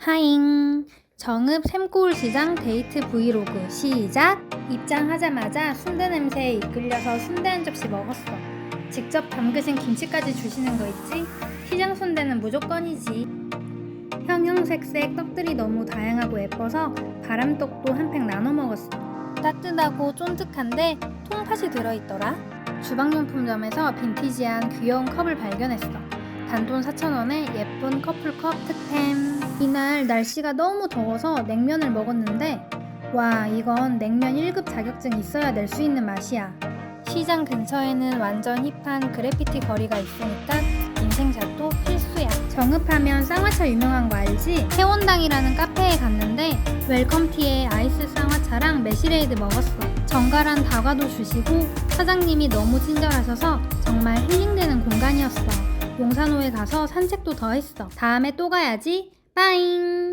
하잉. 정읍 샘골 시장 데이트 브이로그 시작. 입장하자마자 순대 냄새에 이끌려서 순대 한 접시 먹었어. 직접 담그신 김치까지 주시는 거 있지? 시장 순대는 무조건이지. 형형색색 떡들이 너무 다양하고 예뻐서 바람떡도 한 팩 나눠 먹었어. 따뜻하고 쫀득한데 통팥이 들어있더라. 주방용품점에서 빈티지한 귀여운 컵을 발견했어. 단돈 4,000원에 예쁜 커플컵 득템. 이날 날씨가 너무 더워서 냉면을 먹었는데 와 이건 냉면 1급 자격증 있어야 낼 수 있는 맛이야. 시장 근처에는 완전 힙한 그래피티 거리가 있으니까 인생샷도 필수야. 정읍하면 쌍화차 유명한 거 알지? 태원당이라는 카페에 갔는데 웰컴티에 아이스 쌍화차랑 매실에이드 먹었어. 정갈한 다과도 주시고 사장님이 너무 친절하셔서 정말 힐링되는 공간이었어. 용산호에 가서 산책도 더 했어. 다음에 또 가야지. 빠잉!